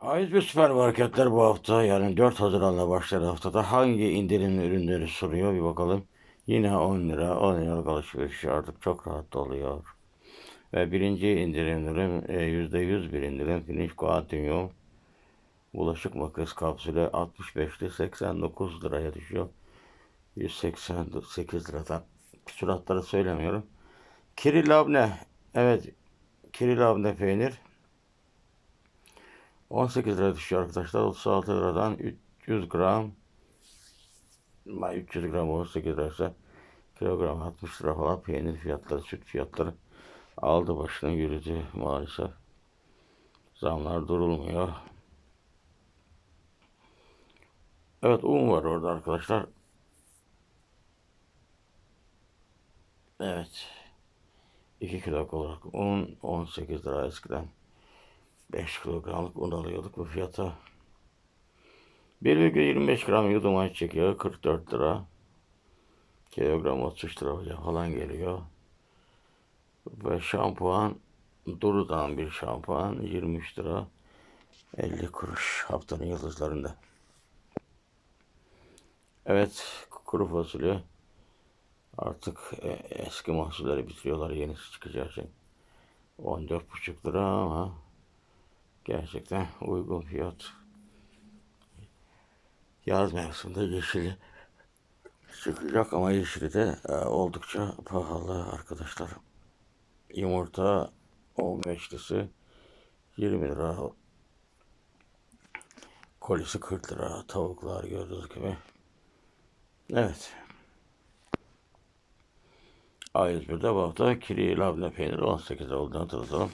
A101 süpermarketler bu hafta yani 4 Haziran'la başlayan haftada hangi indirimli ürünleri sunuyor bir bakalım. Yine 10 lira, 10 liralık alışveriş artık çok rahat oluyor. Ve birinci indirim ürün e, %100 bir indirim Finish Quantum bulaşık makinesi kapsülü 65'li 89 liraya düşüyor. 188 liradan süratları söylemiyorum. Kirilabne evet Kirilabne peynir 18 lira düşüyor arkadaşlar. 36 liradan 300 gram Ama 300 gram 18 liraysa kilogram 60 lira falan peynir fiyatları, süt fiyatları aldı başını yürüdü maalesef. Zamlar durulmuyor. Evet un var orada arkadaşlar. Evet. 2 kilo olarak un 18 lira eskiden. 5 kilogramlık un alıyorduk bu fiyata. 1,25 gram yudum ayçiçek yağı 44 lira. Kilogram 33 lira falan geliyor. Ve şampuan Duru'dan bir şampuan 23 lira 50 kuruş haftanın yıldızlarında. Evet kuru fasulye artık e, eski mahsulleri bitiriyorlar yenisi çıkacağı için. 14,5 lira ama gerçekten uygun fiyat. Yaz mevsiminde yeşili çıkacak ama yeşili de e, oldukça pahalı arkadaşlar. Yumurta 15'lisi 20 lira. Kolisi 40 lira. Tavuklar gördüğünüz gibi. Evet. A101'de bu hafta kiri labne peyniri 18 olduğunu hatırlatalım.